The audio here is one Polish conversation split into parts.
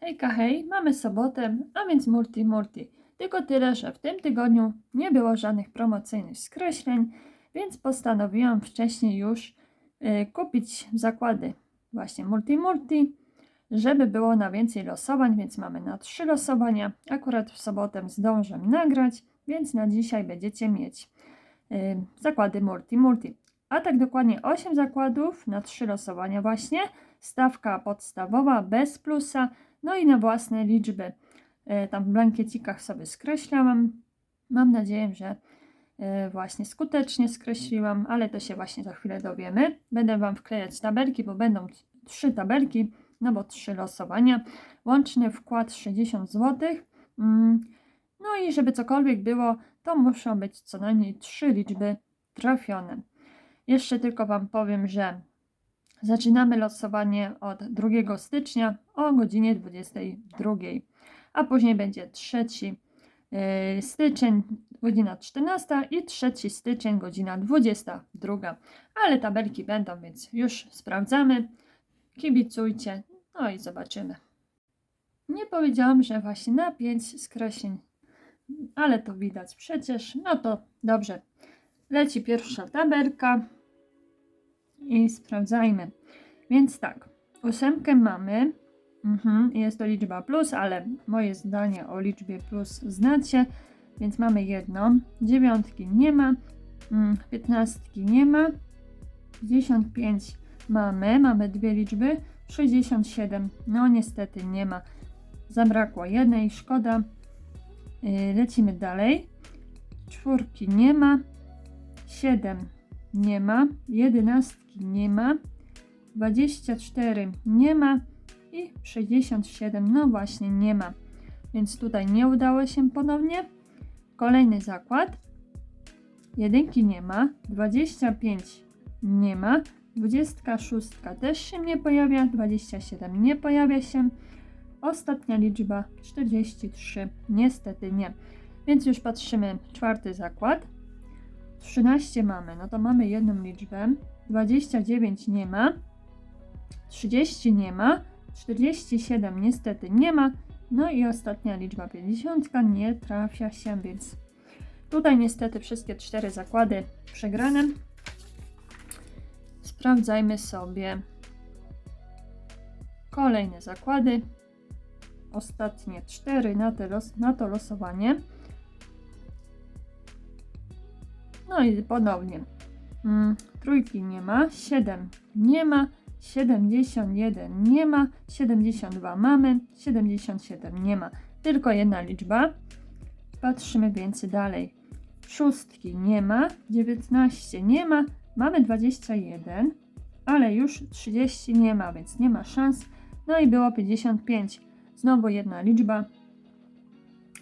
Hejka hej, mamy sobotę, a więc multi multi. Tylko tyle, że w tym tygodniu nie było żadnych promocyjnych skreśleń, więc postanowiłam wcześniej już y, kupić zakłady właśnie multi multi, żeby było na więcej losowań, więc mamy na trzy losowania. Akurat w sobotę zdążę nagrać, więc na dzisiaj będziecie mieć y, zakłady multi multi. A tak dokładnie 8 zakładów na trzy losowania właśnie. Stawka podstawowa bez plusa, no i na własne liczby. E, Tam w blankiecikach sobie skreślałam. Mam nadzieję, że e, właśnie skutecznie skreśliłam, ale to się właśnie za chwilę dowiemy. Będę Wam wklejać tabelki, bo będą trzy tabelki, no bo trzy losowania. Łączny wkład 60 zł. Mm, No i żeby cokolwiek było, to muszą być co najmniej trzy liczby trafione. Jeszcze tylko Wam powiem, że zaczynamy losowanie od 2 stycznia o godzinie 22, a później będzie 3 yy, styczeń, godzina 14 i 3 styczeń, godzina 22. Ale tabelki będą, więc już sprawdzamy. Kibicujcie, no i zobaczymy. Nie powiedziałam, że właśnie na 5 skreśleń, ale to widać przecież. No to dobrze. Leci pierwsza tabelka i sprawdzajmy. Więc tak, ósemkę mamy. Mhm, jest to liczba plus, ale moje zdanie o liczbie plus znacie, więc mamy jedną. Dziewiątki nie ma, mm, piętnastki nie ma, 55 mamy, mamy dwie liczby, 67 no niestety nie ma. Zabrakło jednej, szkoda. Yy, lecimy dalej. Czwórki nie ma, 7 nie ma, 11 nie ma, 24 nie ma i 67 no właśnie nie ma. Więc tutaj nie udało się ponownie. Kolejny zakład. Jedynki nie ma, 25 nie ma, 26 też się nie pojawia, 27 nie pojawia się. Ostatnia liczba 43 niestety nie. Więc już patrzymy czwarty zakład. 13 mamy, no to mamy jedną liczbę. 29 nie ma. 30 nie ma. 47 niestety nie ma. No i ostatnia liczba 50 nie trafia się, więc tutaj niestety wszystkie cztery zakłady przegrane. Sprawdzajmy sobie kolejne zakłady. Ostatnie cztery na, los, na to losowanie. No i ponownie. Mm, trójki nie ma, 7 nie ma, 71 nie ma, 72 mamy, 77 nie ma. Tylko jedna liczba. Patrzymy więc dalej. Szóstki nie ma, 19 nie ma, mamy 21, ale już 30 nie ma, więc nie ma szans. No i było 55. Znowu jedna liczba.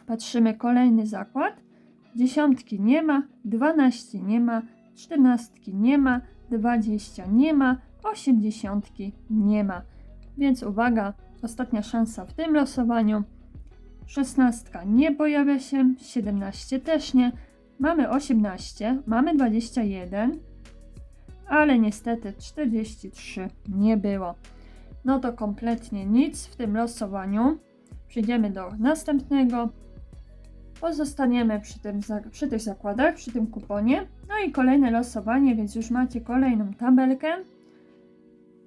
Patrzymy kolejny zakład. Dziesiątki nie ma, 12 nie ma, 14 nie ma, 20 nie ma, 80 nie ma. Więc uwaga, ostatnia szansa w tym losowaniu. 16 nie pojawia się, 17 też nie. Mamy 18, mamy 21, ale niestety 43 nie było. No to kompletnie nic w tym losowaniu. Przejdziemy do następnego. Pozostaniemy przy, tym, przy tych zakładach, przy tym kuponie. No i kolejne losowanie, więc już macie kolejną tabelkę.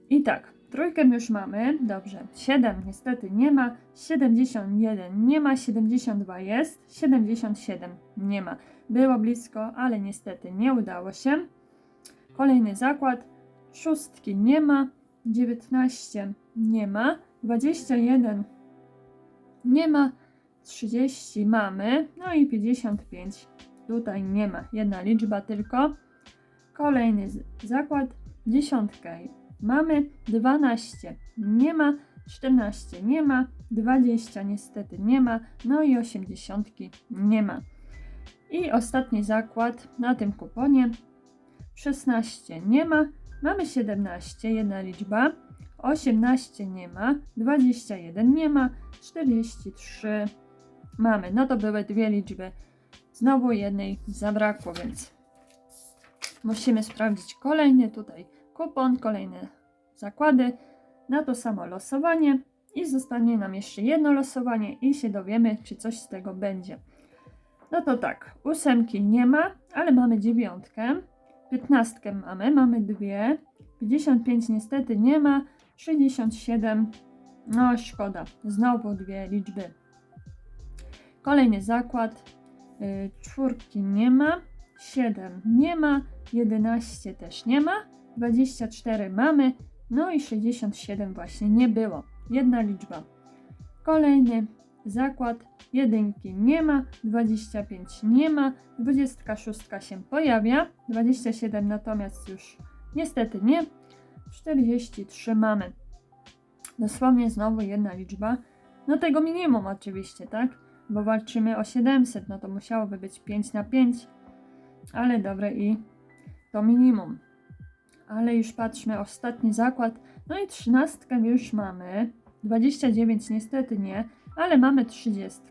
I tak, trójkę już mamy. Dobrze, 7 niestety nie ma, 71 nie ma, 72 jest, 77 nie ma. Było blisko, ale niestety nie udało się. Kolejny zakład. Szóstki nie ma, 19 nie ma, 21 nie ma, 30 mamy, no i 55 tutaj nie ma. Jedna liczba tylko. Kolejny zakład, dziesiątkę mamy, 12 nie ma, 14 nie ma, 20 niestety nie ma, no i 80 nie ma. I ostatni zakład na tym kuponie, 16 nie ma, mamy 17, jedna liczba, 18 nie ma, 21 nie ma, 43 mamy. No to były dwie liczby. Znowu jednej zabrakło, więc musimy sprawdzić kolejny tutaj kupon, kolejne zakłady na to samo losowanie. i zostanie nam jeszcze jedno losowanie i się dowiemy, czy coś z tego będzie. No to tak, ósemki nie ma, ale mamy dziewiątkę, piętnastkę mamy, mamy dwie, 55 niestety nie ma, 67, no szkoda, znowu dwie liczby. Kolejny zakład, y, czwórki nie ma, 7 nie ma, 11 też nie ma, 24 mamy, no i 67 właśnie nie było. Jedna liczba. Kolejny zakład, jedynki nie ma, 25 nie ma, 26 się pojawia, 27 natomiast już niestety nie, 43 mamy. Dosłownie znowu jedna liczba. No tego minimum oczywiście, tak? Bo walczymy o 700, no to musiałoby być 5 na 5. Ale dobre i to minimum. Ale już patrzmy, ostatni zakład. No i 13 już mamy. 29 niestety nie, ale mamy 30.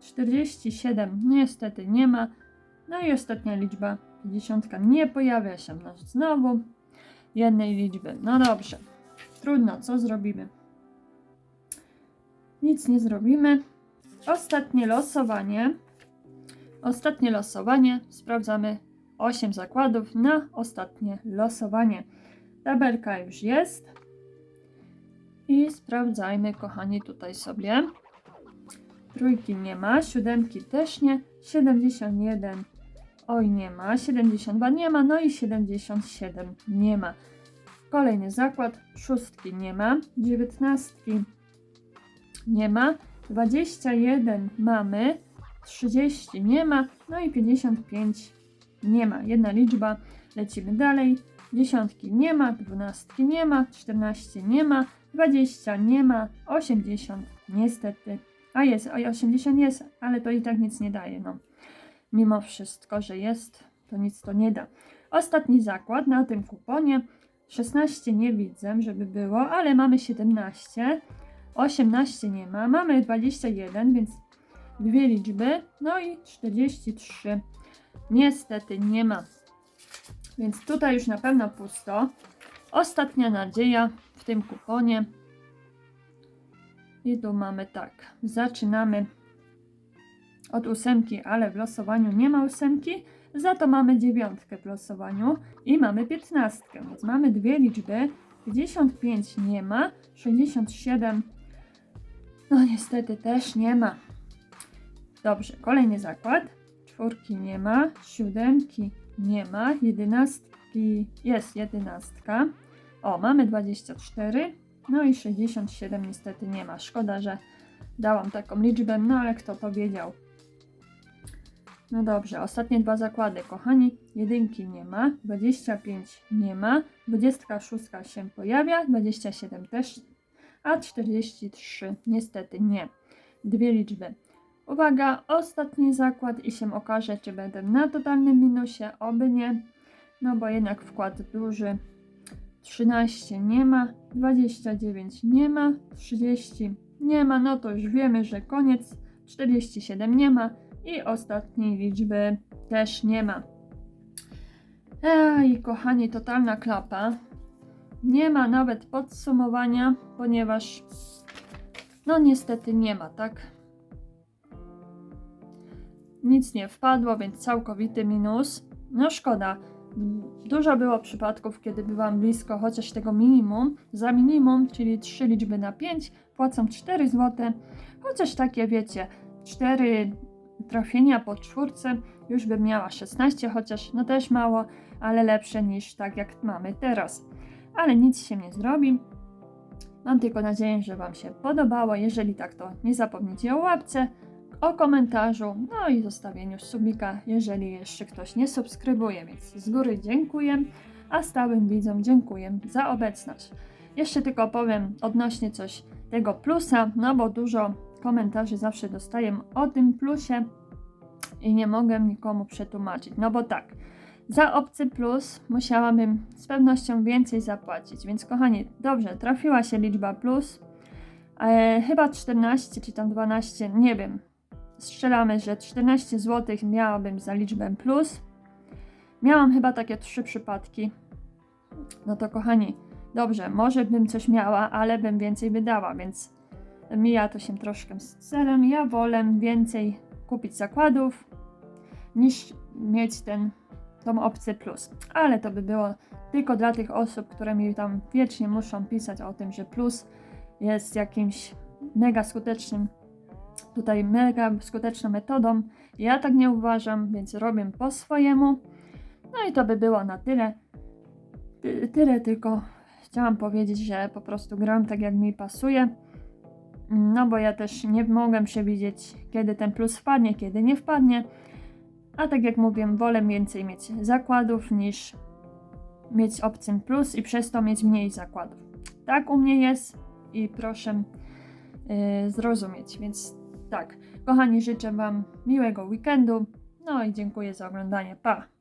47 niestety nie ma. No i ostatnia liczba, 50 nie pojawia się. No znowu jednej liczby. No dobrze. Trudno, co zrobimy? Nic nie zrobimy. Ostatnie losowanie. Ostatnie losowanie. Sprawdzamy 8 zakładów na ostatnie losowanie. Tabelka już jest. I sprawdzajmy, kochani, tutaj sobie. Trójki nie ma, siódemki też nie, 71 oj nie ma, 72 nie ma, no i 77 nie ma. Kolejny zakład, szóstki nie ma, dziewiętnastki nie ma, 21 mamy, 30 nie ma, no i 55 nie ma. Jedna liczba, lecimy dalej. Dziesiątki nie ma, dwunastki nie ma, 14 nie ma, 20 nie ma, 80 niestety. A jest, oj, 80 jest, ale to i tak nic nie daje, no. Mimo wszystko, że jest, to nic to nie da. Ostatni zakład na tym kuponie. 16 nie widzę, żeby było, ale mamy 17. 18 nie ma, mamy 21, więc dwie liczby, no i 43. Niestety nie ma. Więc tutaj już na pewno pusto. Ostatnia nadzieja w tym kuponie. I tu mamy tak. Zaczynamy od ósemki, ale w losowaniu nie ma ósemki. Za to mamy dziewiątkę w losowaniu i mamy piętnastkę. Więc mamy dwie liczby. 55 nie ma, 67 no niestety też nie ma. Dobrze, kolejny zakład. Czwórki nie ma, siódemki nie ma, jedenastki jest jedenastka. O, mamy 24, no i 67 niestety nie ma. Szkoda, że dałam taką liczbę, no ale kto to wiedział. No dobrze, ostatnie dwa zakłady, kochani. Jedynki nie ma, 25 nie ma, 26 się pojawia, 27 też, a 43 niestety nie. Dwie liczby. Uwaga, ostatni zakład i się okaże, czy będę na totalnym minusie, oby nie. No bo jednak wkład duży. 13 nie ma, 29 nie ma, 30 nie ma, no to już wiemy, że koniec. 47 nie ma i ostatniej liczby też nie ma. Ej, kochani, totalna klapa. Nie ma nawet podsumowania, ponieważ no niestety nie ma, tak? Nic nie wpadło, więc całkowity minus. No szkoda. Dużo było przypadków, kiedy byłam blisko chociaż tego minimum. Za minimum, czyli 3 liczby na 5, płacą 4 zł. Chociaż takie wiecie, 4 trafienia po czwórce, już bym miała 16, chociaż no też mało, ale lepsze niż tak jak mamy teraz. Ale nic się nie zrobi. Mam tylko nadzieję, że Wam się podobało. Jeżeli tak, to nie zapomnijcie o łapce, o komentarzu, no i zostawieniu subika, jeżeli jeszcze ktoś nie subskrybuje, więc z góry dziękuję, a stałym widzom dziękuję za obecność. Jeszcze tylko powiem odnośnie coś tego plusa, no bo dużo komentarzy zawsze dostaję o tym plusie i nie mogę nikomu przetłumaczyć, no bo tak, za obcy plus musiałabym z pewnością więcej zapłacić, więc kochani, dobrze, trafiła się liczba plus, e, chyba 14 czy tam 12, nie wiem, strzelamy, że 14 zł miałabym za liczbę plus. Miałam chyba takie trzy przypadki. No to kochani, dobrze, może bym coś miała, ale bym więcej wydała, więc mija to się troszkę z celem. Ja wolę więcej kupić zakładów niż mieć ten tą opcję plus. Ale to by było tylko dla tych osób, które mi tam wiecznie muszą pisać o tym, że plus jest jakimś mega skutecznym, tutaj mega skuteczną metodą. Ja tak nie uważam, więc robię po swojemu. No i to by było na tyle. Ty, tyle tylko chciałam powiedzieć, że po prostu gram tak jak mi pasuje. No bo ja też nie mogę przewidzieć, kiedy ten plus wpadnie, kiedy nie wpadnie. A tak jak mówię, wolę więcej mieć zakładów niż mieć opcję plus i przez to mieć mniej zakładów. Tak u mnie jest i proszę yy, zrozumieć. Więc tak, kochani, życzę Wam miłego weekendu. No i dziękuję za oglądanie. Pa!